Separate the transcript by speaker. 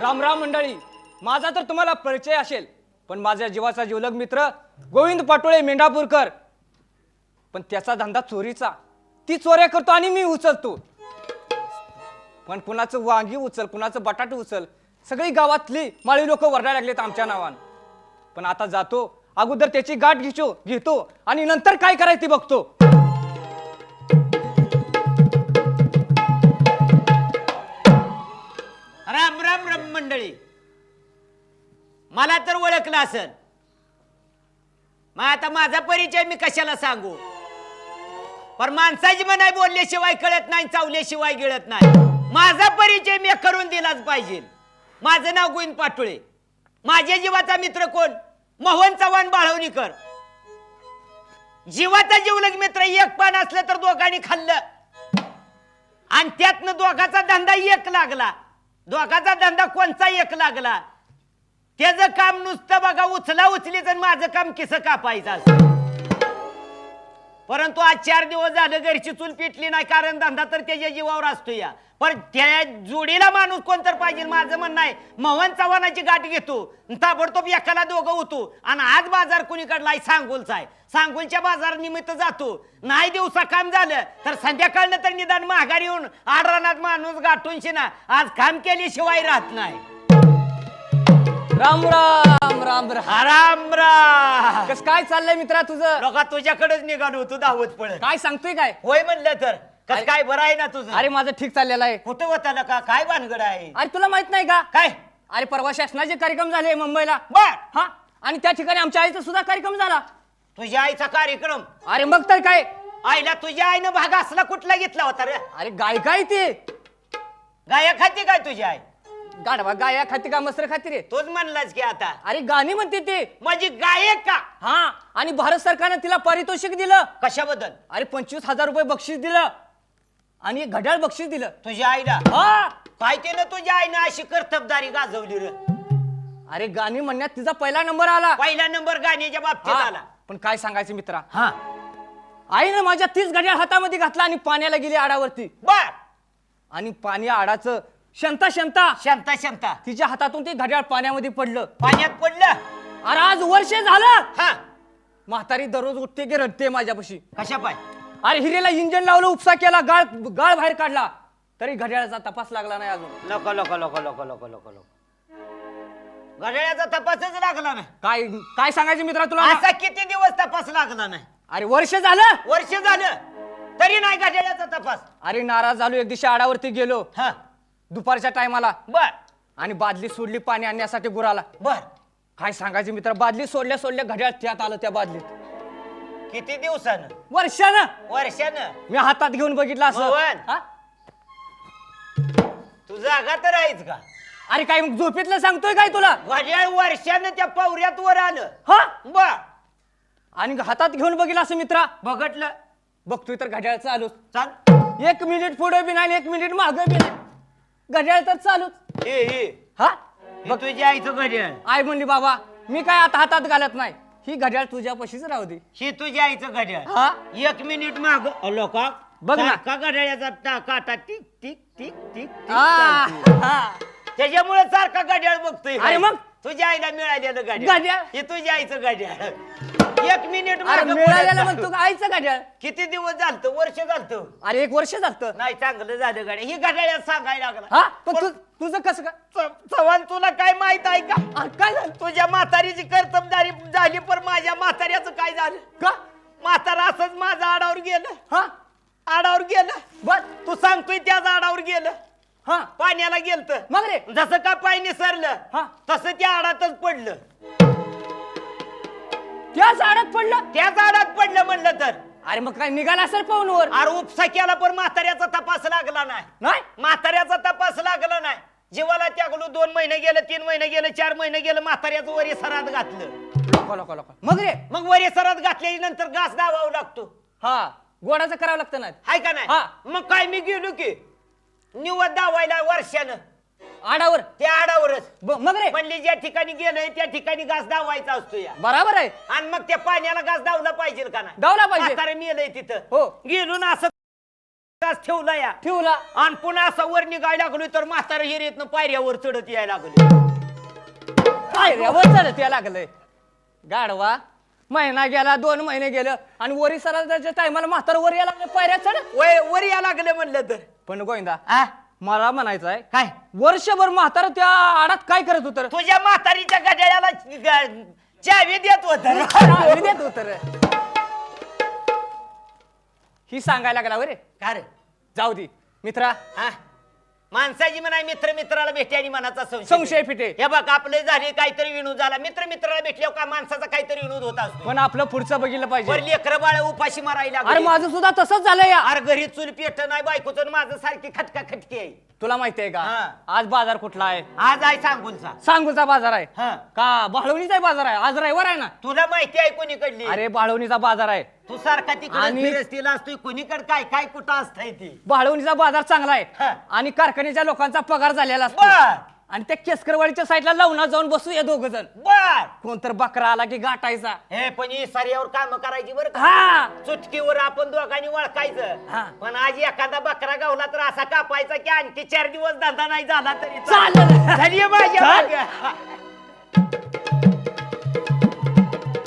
Speaker 1: राम राम मंडळी. माझा तर तुम्हाला परिचय असेल पण माझ्या जीवाचा जीवलग मित्र गोविंद पाटोळे मेंढापूरकर. पण त्याचा धंदा चोरीचा. ती चोऱ्या करतो आणि मी उचलतो. पण कुणाचं वांगी उचल कुणाचं बटाट उचल सगळी गावातली माळी लोक वरडायला लागलेत आमच्या नावान. पण आता जातो अगोदर त्याची गाठ घेतो घेतो आणि नंतर काय करायचं ते बघतो.
Speaker 2: राम मंडळी. मला तर ओळखलं असेल. मग आता माझा परिचय मी कशाला सांगू? पण माणसाची मनाई बोलल्याशिवाय कळत नाही चावल्याशिवाय गिळत नाही. माझा परिचय मी करून दिलाच पाहिजे. माझं नाव गोविंद पाटोळे. माझ्या जीवाचा मित्र कोण? मोहन चव्हाण बाळवणीकर. जीवाचा जीवलग मित्र एक पान असलं तर दोघांनी खाल्लं. आणि त्यातनं दोघाचा धंदा एक लागला. दोघाचा धंदा कोणचा एक लागला? त्याचं काम नुसतं बघा उचला उचलीच आणि माझं काम किस कापायचं असं? परंतु आज चार दिवस झालं घरची चूल पिटली नाही कारण धंदा तर त्याच्या जीवावर असतो या. पण त्या जोडीला माणूस कोण तर पाहिजे माझं म्हणणं आहे. मोहन चव्हाणाची गाठ घेतो ताबडतोब एकाला दोघं होतो आणि आज बाजार कुणीकडला आहे सांगोलचा आहे सांगोलच्या बाजार निमित्त जातो. नाही दिवसा काम झालं तर संध्याकाळनं तर निदान माघारी येऊन आडरानात माणूस गाठून शिना. आज काम केल्याशिवाय राहत नाही.
Speaker 1: राम राम राम राम.
Speaker 2: आराम रा
Speaker 1: कस काय चाललंय मित्रा तुझं?
Speaker 2: लोका तुझ्याकडेच निघालो तू धावत पळत.
Speaker 1: काय सांगतोय काय?
Speaker 2: होय म्हणलं तर. कस काय बरं आहे ना तुझं?
Speaker 1: अरे माझं ठीक चाललेलं आहे.
Speaker 2: कुठं होता का? काय भानगड आहे?
Speaker 1: अरे तुला माहीत नाही का?
Speaker 2: काय?
Speaker 1: अरे परवा शासनाचे कार्यक्रम झाले मुंबईला.
Speaker 2: बर.
Speaker 1: हा? आणि त्या ठिकाणी आमच्या आईचा सुद्धा कार्यक्रम झाला.
Speaker 2: तुझ्या आईचा कार्यक्रम?
Speaker 1: अरे मग तर काय?
Speaker 2: आईला तुझ्या आईनं भाग असला कुठला घेतला होता रे?
Speaker 1: अरे गाय काय ते.
Speaker 2: गाया खाती काय तुझी आई?
Speaker 1: गाढवा गाया खाती का मसर खाती रे?
Speaker 2: तूच म्हणलास की आता.
Speaker 1: अरे गाणी म्हणते ते.
Speaker 2: माझी गायक का?
Speaker 1: हा आणि भारत सरकारने तिला पारितोषिक दिलं.
Speaker 2: कशाबद्दल?
Speaker 1: अरे पंचवीस हजार रुपये बक्षीस दिलं. आणि एक घड्याळ बक्षीस दिलं.
Speaker 2: तुझ्या आईला?
Speaker 1: हा.
Speaker 2: काय केलं तुझ्या आईनं अशी कर्तबदारी गाजवली रे.
Speaker 1: अरे गाणी म्हणण्यात तिचा पहिला नंबर आला.
Speaker 2: पहिला नंबर गाण्याच्या बाबतीत
Speaker 1: हा.
Speaker 2: आला.
Speaker 1: पण काय सांगायचं मित्रा?
Speaker 2: हा.
Speaker 1: आईनं माझ्या तीच घड्याळ हातामध्ये घातला आणि पाण्याला गेली आडावरती.
Speaker 2: बर.
Speaker 1: आणि पाणी आडाचं शंता शंता.
Speaker 2: शांता शांता.
Speaker 1: तिच्या हातातून ते घड्याळ पाण्यामध्ये पडलं.
Speaker 2: पाण्यात पडलं?
Speaker 1: अरे आज वर्ष झालं.
Speaker 2: हा.
Speaker 1: म्हातारी दररोज उठते की रडते माझ्यापाशी.
Speaker 2: कशा पाय?
Speaker 1: अरे हिरेला इंजन लावलं उपसा केला गाळ गाळ बाहेर काढला. तरी घड्याळाचा तपास लागला नाही अजून.
Speaker 2: लोक लोक लोक लोक लोक लोक लोक घड्याळ्याचा तपासच लागला नाही.
Speaker 1: काय काय सांगायचं मित्रा तुला?
Speaker 2: असा किती दिवस तपास लागला नाही?
Speaker 1: अरे वर्ष झालं?
Speaker 2: वर्ष झालं. तरी नाही घड्याळ्याचा तपास.
Speaker 1: अरे नाराज झालो एक दिवशी आडावरती गेलो.
Speaker 2: हा.
Speaker 1: दुपारच्या टायमाला.
Speaker 2: बर.
Speaker 1: आणि बादली सोडली पाणी आणण्यासाठी गुराला.
Speaker 2: बर.
Speaker 1: काय सांगायचं मित्र? बादली सोडल्या सोडल्या घड्याळ त्यात आलं त्या बादलीत.
Speaker 2: किती दिवसानं?
Speaker 1: वर्षानं.
Speaker 2: वर्षानं?
Speaker 1: मी हातात घेऊन बघितलं असं. हा?
Speaker 2: तू जागा तर आहेच का?
Speaker 1: अरे काय मग झोपेतलं सांगतोय काय तुला?
Speaker 2: घड्याळ वर्षानं त्या पवऱ्यात वर आलं.
Speaker 1: हा?
Speaker 2: बर.
Speaker 1: आणि हातात घेऊन बघितलं असं मित्रा?
Speaker 2: बघटलं.
Speaker 1: बघतोय तर घड्याळ चालूच.
Speaker 2: चाल.
Speaker 1: एक मिनिट पुढे बी नाही एक मिनिट मागे बी नाही घड्याळ तर चालूच.
Speaker 2: हे? हे
Speaker 1: हा
Speaker 2: तुझ्या आईचं घड्याळ.
Speaker 1: आई म्हणली बाबा मी काय आता हातात घालत नाही. ही घड्याळ तुझ्यापाशीच राहू दे.
Speaker 2: हे तुझ्या आईचं घड्याळ.
Speaker 1: हा?
Speaker 2: एक मिनिट माग. लोका
Speaker 1: बघ ना.
Speaker 2: का घड्याळ्याचा टा- काटा टिक टिक टिक टिक
Speaker 1: आ. हा.
Speaker 2: त्याच्यामुळे सारखा घड्याळ बघतोय
Speaker 1: अरे मग?
Speaker 2: तुझ्या आईला मिळालेलं घड्याळ.
Speaker 1: घड्याळ?
Speaker 2: हे तुझ्या आईचं घड्याळ. एक मिनिट
Speaker 1: अरे
Speaker 2: मागं
Speaker 1: मिळालेलं
Speaker 2: पुढं
Speaker 1: म्हणतो
Speaker 2: चालू.
Speaker 1: आईचं घड्याळ.
Speaker 2: किती दिवस झालत? वर्ष झालत?
Speaker 1: अरे एक वर्ष झालं
Speaker 2: नाही चांगलं झालं गाड्या ही घड्याळ सांगायला लागला.
Speaker 1: पण तू तुझं कसं काय
Speaker 2: च- चव्हाण तुला काय माहीत आहे का?
Speaker 1: अरे काय झालं?
Speaker 2: तुझ्या म्हातारीची कर्तबदारी झाली पण माझ्या म्हाताऱ्याचं काय झालं?
Speaker 1: का?
Speaker 2: म्हातारा असंच माझं आडावर गेलं.
Speaker 1: हा?
Speaker 2: आडावर गेलं.
Speaker 1: बर.
Speaker 2: तू सांगतोय त्याच आडावर गेलं.
Speaker 1: हा.
Speaker 2: पाण्याला गेलत.
Speaker 1: मग रे.
Speaker 2: जसं का पाय निसरलं
Speaker 1: हा.
Speaker 2: तसं त्या आडातच पडलं.
Speaker 1: त्या झाडात पडलं?
Speaker 2: त्याच आडात पडलं म्हणलं तर.
Speaker 1: अरे मग काय निघाला असेल पाहूनवर
Speaker 2: अरे उपसा केला पण म्हाताऱ्याचा तपास लागला नाही.
Speaker 1: नाही?
Speaker 2: म्हाताऱ्याचा तपास लागला नाही. जीवाला त्यागलो दोन महिने गेलं तीन महिने गेलं चार महिने गेलं म्हाताऱ्याचं वरी सरात घातलं.
Speaker 1: लोक लोक लोक मग रे.
Speaker 2: मग वरी सरात घातल्याच्या नंतर घास दावावं लागतो.
Speaker 1: हा. गोडाचं करावं लागतं ना?
Speaker 2: हाय का नाही?
Speaker 1: हा.
Speaker 2: मग काय मी गेलो की? निवड दावायला वर्षानं.
Speaker 1: आडावर.
Speaker 2: त्या आडावरच.
Speaker 1: ब- मग रे.
Speaker 2: म्हणली ज्या ठिकाणी गेलोय त्या ठिकाणी घास दावायचा असतो या.
Speaker 1: बराबर आहे.
Speaker 2: आणि मग त्या पाण्याला घास दावला पाहिजे का नाही?
Speaker 1: दावला पाहिजे.
Speaker 2: म्हातारं मेलंय तिथं.
Speaker 1: हो.
Speaker 2: गेलो ना असं तास ठेवला या.
Speaker 1: ठेवला.
Speaker 2: आणि पुन्हा असा वर निघायला लागलो तर म्हातारा हिरेतनं पायऱ्यावर चढत यायला लागलो.
Speaker 1: पायऱ्यावर चढत या लागलंय. गाडवा महिना गेला दोन महिने गेलं आणि वरी सराच्या टायमाला म्हातार वर यायला लागलं पायऱ्या चढ.
Speaker 2: वय वर या लागलं म्हणलं तर.
Speaker 1: पण गोविंदा
Speaker 2: आ?
Speaker 1: मला म्हणायचं आहे
Speaker 2: काय?
Speaker 1: वर्षभर म्हातार त्या आडात काय करत होत
Speaker 2: तुझ्या म्हातारीच्या गड्याला ग- चावी देत होत
Speaker 1: देत होत ही सांगायला लागला रे.
Speaker 2: का रे?
Speaker 1: जाऊ दे. मित्रा
Speaker 2: हा? माणसाची म्हणाय मित्र मित्राला भेटे आणि मनाचा
Speaker 1: संशय फिटे.
Speaker 2: हे बघ आपले झाले काहीतरी विनोद झाला. मित्र मित्राला भेटल्यावर का माणसाचा काहीतरी विनोद होत असतो?
Speaker 1: पण आपलं पुढचं बघितलं
Speaker 2: वर
Speaker 1: पाहिजे
Speaker 2: लेकर बाळ उपाशी मारायला
Speaker 1: अरे
Speaker 2: लागली.
Speaker 1: माझं सुद्धा तसंच झालं या
Speaker 2: अरे घरी चूल पेट नाही बायकोचं आणि माझं सारखी खटका खटकी आहे.
Speaker 1: तुला माहितीये का?
Speaker 2: हा.
Speaker 1: आज बाजार कुठला आहे?
Speaker 2: आज आहे सांगूनचा
Speaker 1: सांगूचा बाजार आहे.
Speaker 2: हा.
Speaker 1: का बाळवणीचा बाजार आहे? आज रविवार आहे ना?
Speaker 2: तुला माहिती आहे कोणीकडली?
Speaker 1: अरे बाळवणीचा बाजार आहे.
Speaker 2: तू सारखा तिकडे
Speaker 1: आणि-
Speaker 2: फिरस्तीला असतोय कोणीकडे काय काय कुठं असतंय ती?
Speaker 1: बाळवणीचा बाजार चांगला
Speaker 2: हा.
Speaker 1: आहे आणि कारखान्याच्या लोकांचा पगार झालेला असतो. आणि त्या केसकरवाडीच्या साईडला लावणार जाऊन बसू या दोघ जण.
Speaker 2: बर.
Speaker 1: कोणतर बकरा आला की गाठायचा.
Speaker 2: हे पण ही साऱ्यावर काम करायची बरं का?
Speaker 1: हा.
Speaker 2: चुटकीवर आपण दोघांनी वळखायचं.
Speaker 1: हा.
Speaker 2: पण आज एखादा बकरा गावला तर असा कापायचा की आणखी चार दिवस धंदा नाही झाला तरी
Speaker 1: चालेल.
Speaker 2: झाली
Speaker 1: चाल.